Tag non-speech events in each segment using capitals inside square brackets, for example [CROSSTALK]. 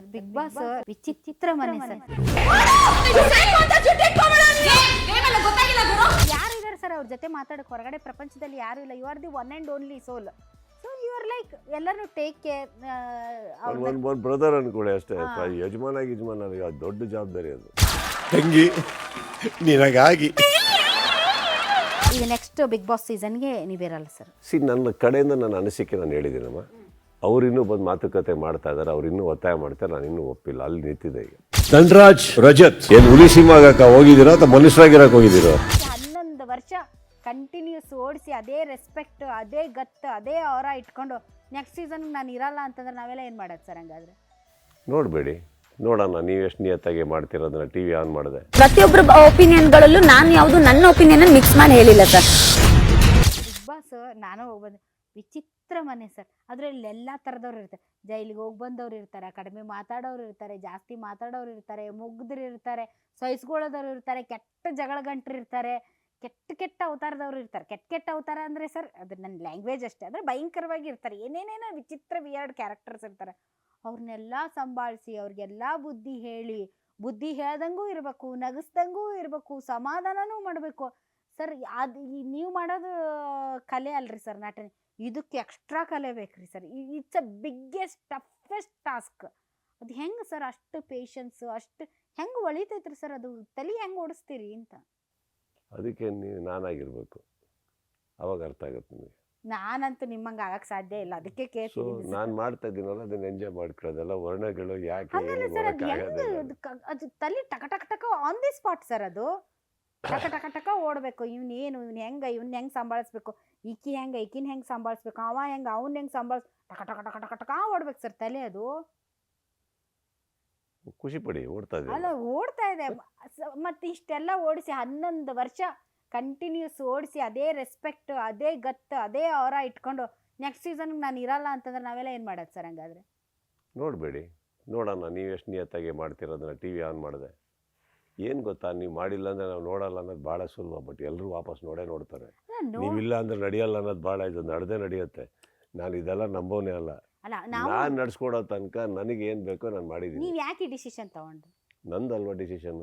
Sir. Big boss ವಿಚಿತ್ರ ಮನೆ sir. ಯಾರು ಇದಾರೆ ಸರ್ ಅವ್ರ ಜೊತೆ ಮಾತಾಡಕ್? ಹೊರಗಡೆ ಪ್ರಪಂಚದಲ್ಲಿ ಯಾರು ಇಲ್ಲ. You are the one and only soul so you are like ಎಲ್ಲರೂ ಟೇಕ್ ಕೇರ್ ಒಂದು ಒಂದು ಬ್ರದರ್ ಅನ್ಕೊಳ್ಳಿ ಅಷ್ಟೇ. ಯಜಮಾನ ಯಜಮಾನ ದೊಡ್ಡ ಜವಾಬ್ದಾರಿ ಅದು. ತಂಗಿ ನಿನಗಾಗಿ. ಈಗ ನೆಕ್ಸ್ಟ್ ಬಿಗ್ ಬಾಸ್ ಸೀಸನ್ಗೆ ನೀವಿರಲ್ಲ ಸರ್. ಸಿ ನನ್ನ ಕಡೆಯಿಂದ ನನ್ನ ಅನಿಸಿಕೆ ನಾನು ಹೇಳಿದ್ದೀನಮ್ಮ. ಅವ್ರು ಇನ್ನೂ ಬಂದು ಮಾತುಕತೆ ಮಾಡ್ತಾ ಇದ್ದಾರೆ ಅವ್ರು ಇನ್ನೂ ಒತ್ತಾಯ ಮಾಡ್ತಾರೆ ನಾನು ಇನ್ನೂ ಒಪ್ಪಿಲ್ಲ. ಅಲ್ಲಿ ನಿಂತಿದೆ ಈಗ. ಧನ್ರಾಜ್ ರಜತ್. ಏನು ಹುಲಿ ಸಿಂಹಾಗಕ್ಕ ಹೋಗಿದಿರೋ ಅಥವಾ ಮನುಷ್ಯರಾಗಿರಕ್ಕೆ ಹೋಗಿದಿರೋ ಹನ್ನೊಂದು ವರ್ಷ ಕಂಟಿನ್ಯೂಸ್ ಓಡಿಸಿ ಅದೇ ರೆಸ್ಪೆಕ್ಟ್ ಅದೇ ಗತ್ತು ಅದೇ ಅವರ ಇಟ್ಕೊಂಡು ನೆಕ್ಸ್ಟ್ ಸೀಸನ್ ನಾನು ಇರಲ್ಲ ಅಂತಂದ್ರೆ ನಾವೆಲ್ಲ ಏನು ಮಾಡೋದು ಸರ್ ಹಂಗಾದ್ರೆ? ನೋಡಬೇಡಿ. ನೋಡೋಣ ನೀವು ಎಷ್ಟು ನಿಯತ್ತಾಗಿ ಮಾಡ್ತಿರೋದನ್ನ ಟಿ ವಿ ಆನ್ ಮಾಡಿದೆ ಪ್ರತಿಯೊಬ್ಬರ ಒಪಿನಿಯನ್ಗಳಲ್ಲೂ ನಾನು ಯಾವುದು ನನ್ನ ಒಪಿನಿಯನ್ ಮಿಕ್ಸ್ ಮಾಡಿ ಹೇಳಿಲ್ಲ ಸರ್. ಬಿಗ್ ಬಾಸ್ ನಾನು ಹೋಗ್ಬೋದು. ವಿಚಿತ್ರ ಮನೆ ಸರ್. ಅದರಲ್ಲಿ ಎಲ್ಲ ಥರದವ್ರು ಇರ್ತಾರೆ. ಜೈಲಿಗೆ ಹೋಗಿ ಬಂದವ್ರು ಇರ್ತಾರೆ, ಕಡಿಮೆ ಮಾತಾಡೋರು ಇರ್ತಾರೆ, ಜಾಸ್ತಿ ಮಾತಾಡೋರು ಇರ್ತಾರೆ, ಮುಗ್ದ್ರು ಇರ್ತಾರೆ, ಸಹಿಸ್ಕೊಳ್ಳೋದವ್ರು ಇರ್ತಾರೆ, ಕೆಟ್ಟ ಜಗಳ ಗಂಟ್ರು ಇರ್ತಾರೆ, ಕೆಟ್ಟ ಕೆಟ್ಟ ಅವತಾರದವ್ರು ಇರ್ತಾರೆ. ಕೆಟ್ಟ ಕೆಟ್ಟ ಅವತಾರ ಅಂದರೆ ಸರ್, ಅದು ನನ್ನ ಲ್ಯಾಂಗ್ವೇಜ್ ಅಷ್ಟೇ. ಅಂದರೆ ಭಯಂಕರವಾಗಿ ಇರ್ತಾರೆ. ಏನೇನೇನೋ ವಿಚಿತ್ರ ವಿಯರ್ಡ್ ಕ್ಯಾರೆಕ್ಟರ್ಸ್ ಇರ್ತಾರೆ. ಅವ್ರನ್ನೆಲ್ಲ ಸಂಭಾಳಿಸಿ, ಅವ್ರಿಗೆಲ್ಲ ಬುದ್ಧಿ ಹೇಳಿ, ಬುದ್ಧಿ ಹೇಳ್ದಂಗೂ ಇರಬೇಕು, ನಗಿಸ್ದಂಗೂ ಇರಬೇಕು, ಸಮಾಧಾನನೂ ಮಾಡಬೇಕು. ಸರ್, ಅದು ನೀವು ಮಾಡೋದು ಕಲೆ ಅಲ್ರಿ ಸರ್, ನಟನೆ. ಇದಕ್ಕೆ ಎಕ್ಸ್ಟ್ರಾ ಕಲೆ ಬೇಕ್ರಿ sir it's a biggest toughest task ಅದು ಹೆಂಗೆ ಸರ್ ಅಷ್ಟು ಪೇಷನ್ಸ್ ಅಷ್ಟು ಹೆಂಗೆ ಒಳಿತೈತ್ರಿ ಸರ್ ಅದು? ತಲೆ ಹೆಂಗೆ ಓಡಿಸ್ತೀರಿ ಅಂತ? ಅದಕ್ಕೆ ನೀವು ನಾನಾಗಿರ್ಬೇಕು. ಅವಾಗ ಅರ್ಥ ಆಗುತ್ತೆ ನಿಮಗೆ. ನಾನಂತೂ ನಿಮ್ಮಂಗೆ ಆಗಕ್ಕೆ ಸಾಧ್ಯ ಇಲ್ಲ. ಅದಕ್ಕೆ ಸೊ ಕೇಳ್ತೀನಿ ನಾನು ಮಾಡ್ತಾ ಇದ್ದೀನಲ್ಲ ಅದನ್ನ ಎಂಜಾಯ್ ಮಾಡ್ಕೊಳ್ಳೋದೆಲ್ಲ ವರ್ಣಗಳು ಯಾಕೆ ಹಂಗಲ್ಲ ಏನು ಸರ್ ಅದು ಹೆಂಗೆ ಮಾಡೋಕ್ಕಾಗೋದಿಲ್ಲ ಅದು ಕ- ಅದು ತಲೆ ಟಕ ಟಕ ಟಕ ಆನ್ ದಿ ಸ್ಪಾಟ್ ಸರ್ ಅದು. ಟಕ ಟಕ ಟಕ ಓಡಬೇಕು. ಇವ್ನು ಏನು ಇವ್ನ ಹೆಂಗ ಇವ್ನ ಹೆಂಗ್ ಸಂಭಾಳಿಸ್ಬೇಕು? ಈಕಿ ಹೆಂಗ ಈಕಿನ ಹೆಂಗ್ ಸಂಭಾಳಿಸ್ಬೇಕು? ಅವ ಹೆಂಗ ಅವ್ನ ಹೆಂಗ್ ಸಂಭಾಳಿಸ್? ಟಕ ಟಕ ಟಕ ಟಕ ಟಕ ಓಡ್ಬೇಕು ಸರ್ ತಲೆ ಅದು. ಖುಷಿ ಪಡಿ ಓಡ್ತಾ ಅಲ್ಲ ಇದ್ದೀನಿ ಓಡ್ತಾ ಇದೆ. ಸ- ಮತ್ತೆ ಇಷ್ಟೆಲ್ಲ ಓಡಿಸಿ ಹನ್ನೊಂದು ವರ್ಷ ಕಂಟಿನ್ಯೂಸ್ ಓಡಿಸಿ ಅದೇ ರೆಸ್ಪೆಕ್ಟ್ ಅದೇ ಗತ್ತು ಅದೇ ಅವರ ಇಟ್ಕೊಂಡು ನೆಕ್ಸ್ಟ್ ಸೀಸನ್ ನಾನು ಇರಲ್ಲ ಅಂತಂದ್ರೆ ನಾವೆಲ್ಲ ಏನು ಮಾಡೋದು ಸರ್ ಹಂಗಾದ್ರೆ? ನೋಡಬೇಡಿ. ನೋಡೋಣ ನೀವು ಎಷ್ಟು ನಿಯತ್ತಾಗಿ ಮಾಡ್ತಿರೋದನ್ನ ಟಿ ವಿ ಆನ್ ಮಾಡಿದೆ ಏನು ಗೊತ್ತಾ? ನೀವು ಮಾಡಿಲ್ಲ ಅಂದರೆ ನಾವು ನೋಡಲ್ಲ ಅನ್ನೋದು ಭಾಳ ಸುಲಭ ಬಟ್ ಎಲ್ಲರೂ ವಾಪಸ್ ನೋಡೇ ನೋಡ್ತಾರೆ. ನೀವಿಲ್ಲ ಅಂದ್ರೆ ನಡೆಯಲ್ಲ ಅನ್ನೋದು ಭಾಳ ಇದು ನಡೆದೇ ನಡೆಯುತ್ತೆ. ನಾನು ಇದೆಲ್ಲ ನಂಬೋನೇ ಅಲ್ಲ. ಅಲ್ಲ ನಾವು ನಾನು ನಡ್ಸ್ಕೊಡೋ ತನಕ ನನಗೆ ಏನು ಬೇಕೋ ನಾನು ಮಾಡಿದ್ದೀನಿ ನೀವು ಯಾಕೆ ಡಿಸಿಷನ್ ತಗೊಂಡ್ರಿ? ನಂದಲ್ವಾ ಡಿಸಿಷನ್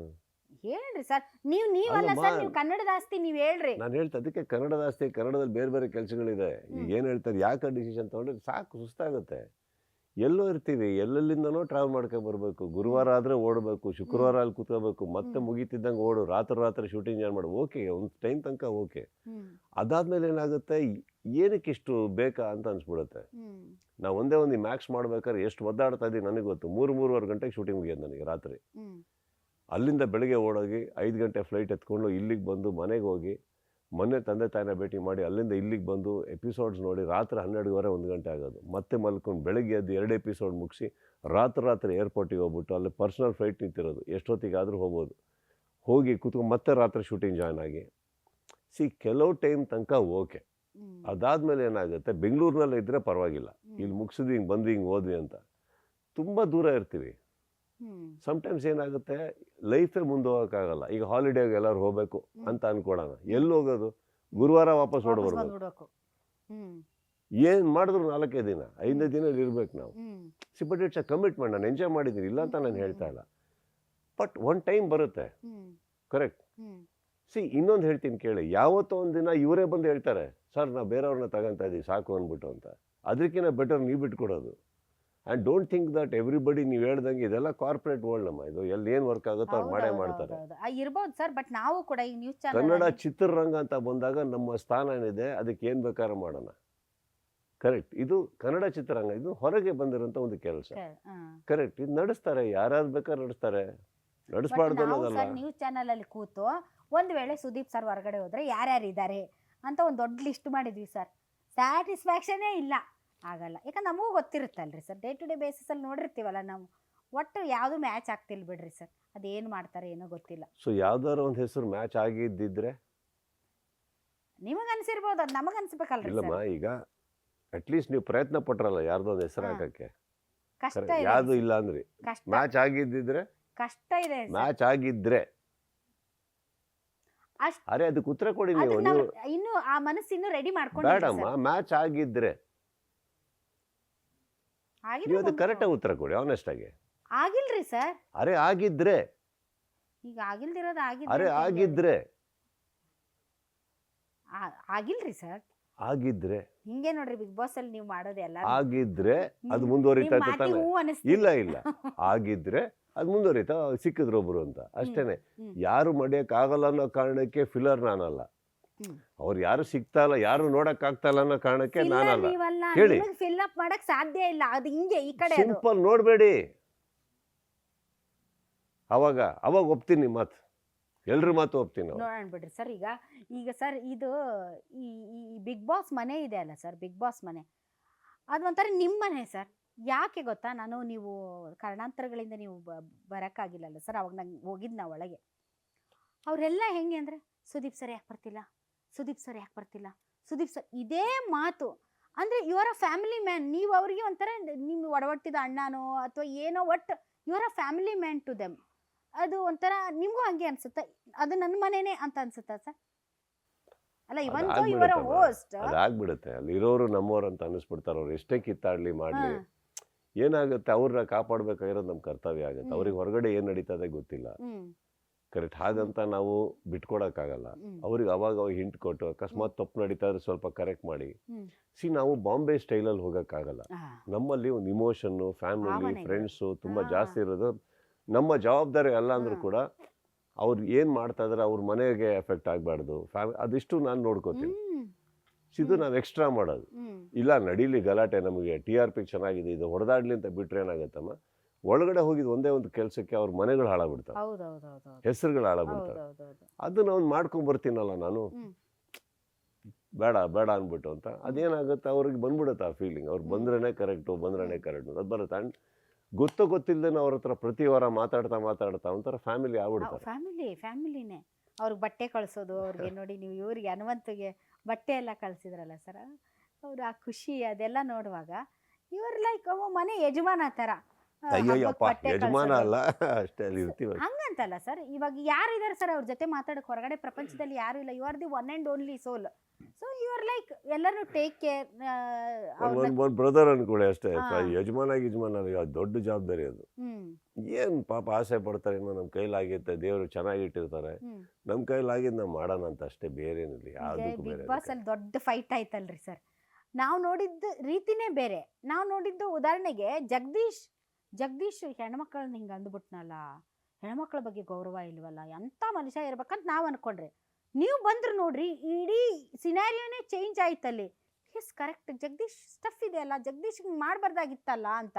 ಹೇಳ್ರಿ ಸರ್. ನೀವು ನೀವಲ್ಲ ಸರ್ ನೀವು ಕನ್ನಡದ ಆಸ್ತಿ ನೀವು ಹೇಳ್ರಿ. ನಾನು ಹೇಳ್ತಾ ಅದಕ್ಕೆ ಕನ್ನಡದ ಆಸ್ತಿ ಕನ್ನಡದಲ್ಲಿ ಬೇರೆ ಬೇರೆ ಕೆಲಸಗಳಿದೆ. ಈಗ ಏನು ಹೇಳ್ತಾರೆ ಯಾಕೆ ಡಿಸಿಷನ್ ತಗೊಂಡ್ರೆ? ಸಾಕು ಸುಸ್ತಾಗುತ್ತೆ. ಎಲ್ಲೋ ಇರ್ತೀವಿ ಎಲ್ಲೆಲ್ಲಿಂದನೋ ಟ್ರಾವೆಲ್ ಮಾಡ್ಕೊಂಡು ಬರಬೇಕು ಗುರುವಾರ ಆದರೆ ಓಡಬೇಕು ಶುಕ್ರವಾರ ಅಲ್ಲಿ ಕೂತ್ಕೋಬೇಕು ಮತ್ತೆ ಮುಗಿತಿದ್ದಂಗೆ ಓಡು ರಾತ್ರಿ ರಾತ್ರಿ ಶೂಟಿಂಗ್ ಏನು ಮಾಡು ಓಕೆ ಒಂದು ಟೈಮ್ ತನಕ ಓಕೆ ಅದಾದ್ಮೇಲೆ ಏನಾಗುತ್ತೆ ಏನಕ್ಕೆ ಇಷ್ಟು ಬೇಕಾ ಅಂತ ಅನ್ಸ್ಬಿಡುತ್ತೆ. ನಾವು ಒಂದೇ ಒಂದು ಮ್ಯಾಕ್ಸ್ ಮಾಡ್ಬೇಕಾದ್ರೆ ಎಷ್ಟು ಒದ್ದಾಡ್ತಾ ಇದ್ದೀವಿ ನನಗೆ ಗೊತ್ತು ಮೂರು ಮೂರುವರೆ ಗಂಟೆಗೆ ಶೂಟಿಂಗ್ ಮುಗಿಯೋದು ನನಗೆ ರಾತ್ರಿ. ಅಲ್ಲಿಂದ ಬೆಳಗ್ಗೆ ಓಡೋಗಿ ಐದು ಗಂಟೆ ಫ್ಲೈಟ್ ಎತ್ಕೊಂಡು ಇಲ್ಲಿಗೆ ಬಂದು ಮನೆಗೆ ಹೋಗಿ ಮೊನ್ನೆ ತಂದೆ ತಾಯಿನ ಭೇಟಿ ಮಾಡಿ ಅಲ್ಲಿಂದ ಇಲ್ಲಿಗೆ ಬಂದು ಎಪಿಸೋಡ್ಸ್ ನೋಡಿ ರಾತ್ರಿ ಹನ್ನೆರಡುವರೆ ಒಂದು ಗಂಟೆ ಆಗೋದು. ಮತ್ತೆ ಮಲ್ಕೊಂಡು ಬೆಳಗ್ಗೆ ಎದ್ದು ಎರಡು ಎಪಿಸೋಡ್ ಮುಗಿಸಿ ರಾತ್ರಿ ರಾತ್ರಿ ಏರ್ಪೋರ್ಟಿಗೆ ಹೋಗ್ಬಿಟ್ಟು ಅಲ್ಲಿ ಪರ್ಸ್ನಲ್ ಫ್ಲೈಟ್ ನಿಂತಿರೋದು. ಎಷ್ಟೊತ್ತಿಗಾದರೂ ಹೋಗ್ಬೋದು. ಹೋಗಿ ಕೂತ್ಕೊಂಡು ಮತ್ತೆ ರಾತ್ರಿ ಶೂಟಿಂಗ್ ಜಾಯ್ನ್ ಆಗಿ. ಸಿ ಕೆಲವು ಟೈಮ್ ತನಕ ಓಕೆ ಅದಾದಮೇಲೆ ಏನಾಗುತ್ತೆ? ಬೆಂಗಳೂರಿನಲ್ಲೇ ಇದ್ದರೆ ಪರವಾಗಿಲ್ಲ ಇಲ್ಲಿ ಮುಗಿಸಿದ್ವಿ ಹಿಂಗೆ ಬಂದ್ವಿ ಹಿಂಗೆ ಹೋದ್ವಿ ಅಂತ. ತುಂಬ ದೂರ ಇರ್ತೀವಿ. ಸಮ್ಟೈಮ್ಸ್ ಏನಾಗುತ್ತೆ ಲೈಫೇ ಮುಂದೆ ಹೋಗೋಕ್ಕಾಗಲ್ಲ ಈಗ ಹಾಲಿಡೇಗೆ ಎಲ್ಲರೂ ಹೋಗಬೇಕು ಅಂತ ಅನ್ಕೊಡೋಣ ಎಲ್ಲಿ ಹೋಗೋದು? ಗುರುವಾರ ವಾಪಸ್ ಹೊಡ್ಬಾರ್ದು ಏನು ಮಾಡಿದ್ರು ನಾಲ್ಕೈದು ದಿನ ಐದನೇ ದಿನ ಇರ್ಬೇಕು ನಾವು. See but it's a commitment ನಾನು ಎಂಜಾಯ್ ಮಾಡಿದ್ದೀನಿ. ಇಲ್ಲ ಅಂತ ನಾನು ಹೇಳ್ತಾ ಇಲ್ಲ. ಬಟ್ ಒನ್ ಟೈಮ್ ಬರುತ್ತೆ. ಕರೆಕ್ಟ್ ಸಿ ಇನ್ನೊಂದು ಹೇಳ್ತೀನಿ ಕೇಳಿ. ಯಾವತ್ತೋ ಒಂದು ದಿನ ಇವರೇ ಬಂದು ಹೇಳ್ತಾರೆ ಸರ್ ನಾವು ಬೇರೆಯವ್ರನ್ನ ತಗೊಂತ ಇದ್ದೀವಿ ಸಾಕು ಅಂದ್ಬಿಟ್ಟು ಅಂತ. ಅದಕ್ಕಿಂತ ಬೆಟರ್ ನೀವು ಬಿಟ್ಕೊಡೋದು. And don't think that everybody ನೀವು ಹೇಳ್ದಂಗೆ ಇದೆಲ್ಲ ಕಾರ್ಪೊರೇಟ್ ವರ್ಲ್ಡ್ ನಮ್ಮ ಇದು ಎಲ್ಲಿ ಏನು ವರ್ಕ್ ಆಗುತ್ತೋ ಅವ್ರು ಮಾಡೇ ಮಾಡ್ತಾರೆ. ಇರ್ಬೋದು ಸರ್ ಬಟ್ ನಾವು ಕೂಡ ಈ ನ್ಯೂಸ್ ಕನ್ನಡ ಚಿತ್ರರಂಗ ಅಂತ ಬಂದಾಗ ನಮ್ಮ ಸ್ಥಾನ ಏನಿದೆ ಅದಕ್ಕೆ ಏನು ಬೇಕಾದ್ರೆ ಮಾಡೋಣ. ಕರೆಕ್ಟ್ ಇದು ಕನ್ನಡ ಚಿತ್ರರಂಗ ಇದು ಹೊರಗೆ ಬಂದಿರೋಂಥ ಒಂದು ಕೆಲಸ. ಕರೆಕ್ಟ್ ಇದು ನಡೆಸ್ತಾರೆ. ಯಾರ್ಯಾರು ಬೇಕಾದ್ರೆ ನಡೆಸ್ತಾರೆ. ನಡೆಸ್ಬಾರ್ದು ಅನ್ನೋದಲ್ಲ. ನ್ಯೂಸ್ ಚಾನಲ್ ಅಲ್ಲಿ ಕೂತು ಒಂದು ವೇಳೆ ಸುದೀಪ್ ಸರ್ ಹೊರಗಡೆ ಹೋದ್ರೆ ಯಾರ್ಯಾರು ಇದ್ದಾರೆ ಅಂತ ಒಂದು ದೊಡ್ಡ ಲಿಸ್ಟ್ ಮಾಡಿದ್ವಿ ಸರ್ ಸ್ಯಾಟಿಸ್ಫ್ಯಾಕ್ಷನೇ ಇಲ್ಲ. ಆಗಲ್ಲ. ಯಾಕಂದ್ರೆ ನಮಗೂ ಗೊತ್ತಿರುತ್ತಲ್ರಿ ಸರ್. ಡೇ ಟು ಡೇ ಬೇಸಿಸಲ್ಲಿ ನೋಡಿರ್ತೀವಲ್ಲ ನಾವು. ಒಟ್ಟು ಯಾವುದು ಮ್ಯಾಚ್ ಆಗ್ತಿಲ್ಲ ಬಿಡ್ರಿ ಸರ್. ಅದೇನು ಮಾಡ್ತಾರೆ ಏನೋ ಗೊತ್ತಿಲ್ಲ. ಸೊ ಯಾವ್ದಾದ್ರು ಒಂದು ಹೆಸರು ಮ್ಯಾಚ್ ಆಗಿದ್ದಿದ್ರೆ ನಿಮಗೆ ಅನ್ಸಿರ್ಬೋದು ಅದು ನಮಗೆ ಅನ್ಸ್ಬೇಕಲ್ರಿ ಇಲ್ಲಮ್ಮ ಸರ್. ಈಗ ಅಟ್ಲೀಸ್ಟ್ ನೀವು ಪ್ರಯತ್ನ ಪಟ್ರಲ್ಲ ಯಾರ್ದೋ ಒಂದು ಹೆಸರು ಹಾ. ಹಾಕಕ್ಕೆ. ಕಷ್ಟ ಯಾವುದು ಇದೆ ಯಾವ್ದು ಇಲ್ಲ ಅಂದ್ರಿ. ಕಷ್ಟ. ಮ್ಯಾಚ್ ಆಗಿದ್ದಿದ್ರೆ ಕಷ್ಟ ಇದೆ ಸರ್. ಮ್ಯಾಚ್ ಆಗಿದ್ರೆ? ಅಷ್ಟ್- ಅರೆ ಅದಕ್ಕೆ ಉತ್ತರ ಕೊಡಿ ನೀವು ಅದನ್ನ ನೀವು. ನಾವು ಇನ್ನು ಆ ಮನಸ್ಸು ಇನ್ನು ರೆಡಿ ಮಾಡ್ಕೊಂಡಿಲ್ಲ ಬೇಡಮ್ಮ ಮ್ಯಾಚ್ ಆಗಿದ್ರೆ. ನೀವು ಕರೆಕ್ಟ್ ಕರೆಕ್ಟಾಗಿ ಉತ್ತರ ಕೊಡಿ ಆನೆಸ್ಟ್ ಆಗಿ. ಆಗಿಲ್ರಿ ಸರ್. ಅರೆ ಆಗಿದ್ರೆ. ಈಗ ಆಗಿಲ್ದಿರೋದು ಆಗಿದ್ರೆ ಅರೆ ಅಂತ ಆಗಿದ್ರೆ. ಆ- ಆಗಿಲ್ರಿ ಸರ್. ಆಗಿದ್ರೆ. ಹಿಂಗೆ ನೋಡ್ರಿ ಬಿಗ್ ಬಾಸ್ ಅಲ್ಲಿ ನೀವು ಮಾಡೋದು ಎಲ್ಲ ಆಗಿದ್ರೆ ಅದು ಮುಂದುವರಿತಾ ಇತ್ತು ತಾನೆ. ಇಲ್ಲ ಇಲ್ಲ. ಆಗಿದ್ರೆ ಅದು ಮುಂದುವರಿತಾ ಸಿಕ್ಕಿದ್ರು ಒಬ್ರು ಅಂತ. ಅಷ್ಟೇನೆ. ಹ್ಮ್. ಯಾರು ಮಡಿಯಕ್ ಆಗಲ್ಲ ಅನ್ನೋ ಕಾರಣಕ್ಕೆ ಫಿಲರ್ ನಾನಲ್ಲ. ಅವ್ರು ಯಾರು ಸಿಗ್ತಾ ಇಲ್ಲ ಯಾರು ನೋಡಕ್ ಆಗ್ತಾ ಇಲ್ಲ ಅನ್ನೋ ಕಾರಣಕ್ಕೆ ನಾನಲ್ಲ. ಹೇಳಿ. ನಿಮಗೆ ಫಿಲ್ ಅಪ್ ಮಾಡಕ್ ಸಾಧ್ಯ ಇಲ್ಲ ಅದು ಹಿಂಗೆ ಈ ಕಡೆ ಸಿಂಪಲ್ ನೋಡ್ಬೇಡಿ. ಅವಾಗ ಅವಾಗ ಒಪ್ತೀನಿ ಮಾತು. ಎಲ್ರ ಮಾತು ಒಪ್ತೀನಿ. ನೋಡೋಣ ಬಿಡ್ರಿ ಸರ್ ಈಗ ಈಗ ಸರ್ ಇದು ಈ ಬಿಗ್ ಬಾಸ್ ಮನೆ ಇದೆ ಅಲ್ಲ ಸರ್ ಬಿಗ್ ಬಾಸ್ ಮನೆ. ಅದು ಒಂಥರ ನಿಮ್ಮ ಮನೆ ಸರ್. ಯಾಕೆ ಗೊತ್ತಾ? ನಾನು ನೀವು ಕಾರಣಾಂತರಗಳಿಂದ ನೀವು ಬರೋಕ್ಕಾಗಿಲ್ಲಲ್ಲ ಸರ್ ಅವಾಗ ನಂಗೆ ಹೋಗಿದ್ದು ನಾ ಒಳಗೆ. ಅವರೆಲ್ಲ ಹೆಂಗೆ ಅಂದರೆ ಸುದೀಪ್ ಸರ್ ಯಾಕೆ ಬರ್ತಿಲ್ಲ? ಸುದೀಪ್ ಸರ್ ಯಾಕೆ ಬರ್ತಿಲ್ಲ? ಸುದೀಪ್ ಸರ್ ಇದೇ ಮಾತು. ಅಂದರೆ ಅ ಫ್ಯಾಮಿಲಿ ಮ್ಯಾನ್ ನೀವು ಅವರಿಗೆ ಒಂಥರ ನಿಮ್ಮ ಒಡವಟ್ಟಿದ ಅಣ್ಣನೋ ಅಥವಾ ಏನೋ ಒಟ್ಟು a family man to them ಅದು ಒಂಥರ ನಿಮಗೂ ಹಂಗೆ ಅನ್ಸುತ್ತೆ? ಅದು ನನ್ನ ಮನೆನೇ ಅಂತ ಅನ್ಸುತ್ತಾ ಸರ್ ಅಲ್ಲ ಇವನ್ ಇವರ. ಹೋಸ್ಟ್ ಅಲ್ಲಿ ಇರೋರು ನಮ್ಮವ್ರು ಅಂತ ಅನಿಸ್ಬಿಡ್ತಾರೆ ಅವ್ರು. ಎಷ್ಟೇ ಕಿತ್ತಾಡ್ಲಿ ಮಾಡ್ಲಿ. ಏನಾಗುತ್ತೆ? ಅವ್ರನ್ನ ಕಾಪಾಡ್ಬೇಕಾಗಿರೋದು ನಮ್ಮ ಕರ್ತವ್ಯ ಆಗುತ್ತೆ. ಅವ್ರಿಗೆ ಹೊರಗಡೆ ಏನ್ ನಡೀತದೆ ಗೊತ್ತಿಲ್ಲ. ಕರೆಕ್ಟ್. ಹಾಗಂತ ನಾವು ಬಿಟ್ಕೊಡಕ್ಕಾಗಲ್ಲ. ಅವ್ರಿಗೆ ಅವಾಗ ಅವಾಗ ಹಿಂಟ್ ಕೊಟ್ಟು ಅಕಸ್ಮಾತ್ ತಪ್ಪು ನಡೀತಾ ಇದ್ರೆ ಸ್ವಲ್ಪ ಕರೆಕ್ಟ್ ಮಾಡಿ. ಸಿ ನಾವು ಬಾಂಬೆ ಸ್ಟೈಲಲ್ಲಿ ಹೋಗೋಕ್ಕಾಗಲ್ಲ. ನಮ್ಮಲ್ಲಿ ಒಂದು ಇಮೋಷನ್ನು ಫ್ಯಾಮಿಲಿ. ಫ್ರೆಂಡ್ಸು ತುಂಬ ಜಾಸ್ತಿ ಇರೋದು ನಮ್ಮ ಜವಾಬ್ದಾರಿ ಅಲ್ಲ ಅಂದರೂ ಕೂಡ ಅವ್ರು ಏನು ಮಾಡ್ತಾ ಇದ್ರೆ ಅವ್ರ ಮನೆಗೆ ಎಫೆಕ್ಟ್ ಆಗಬಾರ್ದು. ಫ್ಯಾಮಿ ಅದಿಷ್ಟು ನಾನು ನೋಡ್ಕೋತೀನಿ. ಸಿದ್ದು ಇದು ನಾವು ಎಕ್ಸ್ಟ್ರಾ ಮಾಡೋದು. ಇಲ್ಲ ನಡೀಲಿ ಗಲಾಟೆ ನಮಗೆ. ಟಿ ಆರ್ ಪಿ ಚೆನ್ನಾಗಿದೆ ಇದು ಹೊಡೆದಾಡ್ಲಿ ಅಂತ ಬಿಟ್ರೆ ಏನಾಗತ್ತಮ್ಮ? ಒಳಗಡೆ ಹೋಗಿದ್ ಒಂದೇ ಒಂದು ಕೆಲಸಕ್ಕೆ ಅವ್ರ ಮನೆಗಳು ಹಾಳಾಗ್ಬಿಡ್ತಾವೆ. ಹೌದೌದೌದು ಹೆಸರುಗಳು ಹಾಳಾಗ್ಬಿಡ್ತಾವೆ. ಹೌದೌದೌದು. ಅದನ್ನ ಅವ್ನು ಮಾಡ್ಕೊಂಡ್ ಬರ್ತೀನಲ್ಲ ನಾನು. ಬೇಡ ಬೇಡ ಅನ್ಬಿಟ್ಟು ಅಂತ. ಅದೇನಾಗುತ್ತೆ ಅವ್ರಿಗೆ ಬಂದ್ಬಿಡುತ್ತೆ ಆ ಫೀಲಿಂಗ್ ಅವ್ರು ಬಂದ್ರೇ ಬಂದ್ರೇನೆ ಕರೆಕ್ಟು ಬಂದ್ರೇನೆ ಕರೆಕ್ಟು ಅದು ಬರುತ್ತೆ. ಅಂಡ್ ಗೊತ್ತು ಗೊತ್ತಿಲ್ಲದೆ ಅವ್ರ ಹತ್ರ ಪ್ರತಿ ವಾರ ಮಾತಾಡ್ತಾ ಮಾತಾಡ್ತಾ ಒಂಥರ ಫ್ಯಾಮಿಲಿ ಆಗ್ಬಿಡ್ತಾರೆ. ಫ್ಯಾಮಿಲಿ ಫ್ಯಾಮಿಲಿನೇ ಅವ್ರಿಗೆ ಬಟ್ಟೆ ಕಳಿಸೋದು ಅವ್ರಿಗೆ ನೋಡಿ ನೀವು ಇವ್ರಿಗೆ ಹನುಮಂತಿಗೆ ಬಟ್ಟೆ ಎಲ್ಲ ಕಳಿಸಿದ್ರಲ್ಲ ಸರ್? ಅವ್ರು ಆ ಖುಷಿ ಅದೆಲ್ಲ ನೋಡುವಾಗ ಇವ್ರ ಲೈಕ್ ಮನೆ ಯಜಮಾನ ಥರ ಬಟ್ಟೆ ಯಜಮಾನ. ಅಲ್ಲ ಅಷ್ಟೇ ಅಲ್ಲಿ ಇರ್ತೀವಿ ಹಂಗಂತಲ್ಲ ಸರ್ ಇವಾಗ ಯಾರು ಇದಾರೆ ಸರ್ ಅವ್ರ ಜೊತೆ ಮಾತಾಡಕ್? ಹೊರಗಡೆ ಪ್ರಪಂಚದಲ್ಲಿ ಯಾರು ಇಲ್ಲ. You are the one and only soul so you are like ಎಲ್ಲರೂ ಟೇಕ್ ಕೇರ್ ಒಂದು ಬ್ರದರ್ ಅನ್ಕೊಳ್ಳಿ ಅಷ್ಟೇ. ಯಜಮಾನ ಯಜಮಾನ ದೊಡ್ಡ ಜವಾಬ್ದಾರಿ ಅದು. ಏನ್ ಪಾಪ ಆಸೆ ಪಡ್ತಾರೆ ಏನೋ ನಮ್ಮ ಕೈಲಾಗಿತ್ತೆ ದೇವರು ಚೆನ್ನಾಗಿಟ್ಟಿರ್ತಾರೆ ಇಟ್ಟಿರ್ತಾರೆ. ನಮ್ಮ ಕೈಲಾಗಿದ್ದು ನಾವು ಮಾಡೋಣ ಅಂತ ಅಷ್ಟೇ ಬೇರೆ ಏನಿಲ್ಲ ಯಾವುದಕ್ಕೂ ಬಿಗ್ ಬೇರೆ ಬಾಸ್ ಅಲ್ಲಿ ದೊಡ್ಡ ಫೈಟ್ ಆಯ್ತಲ್ರಿ ಸರ್. ನಾವು ನೋಡಿದ್ದ ರೀತಿನೇ ಬೇರೆ. ನಾವು ನೋಡಿದ್ದು ಉದಾಹರಣೆಗೆ ಜಗದೀಶ್ ಜಗದೀಶ್ ಹೆಣ್ಮಕ್ಳನ್ನ ಹಿಂಗೆ ಅಂದ್ಬಿಟ್ನಲ್ಲ, ಹೆಣ್ಮಕ್ಳ ಬಗ್ಗೆ ಗೌರವ ಇಲ್ವಲ್ಲ ಎಂಥ ಮನುಷ್ಯ ಇರ್ಬೇಕಂತ ನಾವು ಅನ್ಕೊಂಡ್ರಿ. ನೀವು ಬಂದ್ರು ನೋಡ್ರಿ, ಇಡೀ ಸಿನಾರಿಯೋನೇ ಚೇಂಜ್ ಆಯ್ತಲ್ಲಿ. ಎಸ್ ಕರೆಕ್ಟ್ ಜಗದೀಶ್ ಸ್ಟಫ್ ಇದೆಯಲ್ಲ, ಜಗದೀಶ್ ಹಿಂಗೆ ಮಾಡಬಾರ್ದಾಗಿತ್ತಲ್ಲ ಅಂತ.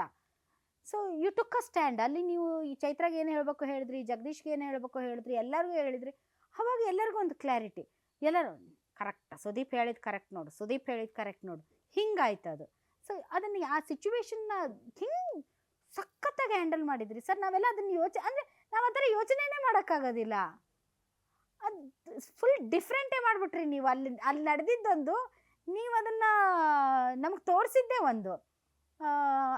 So you took a stand ಅಲ್ಲಿ ನೀವು ಈ ಚೈತ್ರಾಗ ಏನು ಹೇಳ್ಬೇಕು ಹೇಳಿದ್ರಿ, ಜಗದೀಶ್ಗೆ ಏನು ಹೇಳ್ಬೇಕು ಹೇಳಿದ್ರಿ, ಎಲ್ಲರಿಗೂ ಹೇಳಿದ್ರಿ. ಅವಾಗ ಎಲ್ಲರಿಗೂ ಒಂದು ಕ್ಲಾರಿಟಿ ಎಲ್ಲರೂ ಕರೆಕ್ಟ್ ಸುದೀಪ್ ಹೇಳಿದ ಕರೆಕ್ಟ್ ನೋಡು, ಸುದೀಪ್ ಹೇಳಿದ ಕರೆಕ್ಟ್ ನೋಡು. ಹಿಂಗಾಯ್ತು ಅದು ಸೊ ಅದನ್ನು ಆ ಸಿಚುವೇಶನ್ನ ಹಿಂಗೆ ಸಖತ್ತಾಗಿ ಹ್ಯಾಂಡಲ್ ಮಾಡಿದ್ರಿ ಸರ್. ನಾವೆಲ್ಲ ಅದನ್ನ ಯೋಚನೆ ಅಂದರೆ ನಾವು ಆ ಥರ ಯೋಚನೆನೇ ಮಾಡೋಕ್ಕಾಗೋದಿಲ್ಲ. ಅದು ಫುಲ್ ಡಿಫ್ರೆಂಟೇ ಮಾಡಿಬಿಟ್ರಿ ನೀವು. ಅಲ್ಲಿ ಅಲ್ಲಿ ನಡೆದಿದ್ದೊಂದು ನೀವು ಅದನ್ನು ನಮಗೆ ತೋರಿಸಿದ್ದೇ ಒಂದು.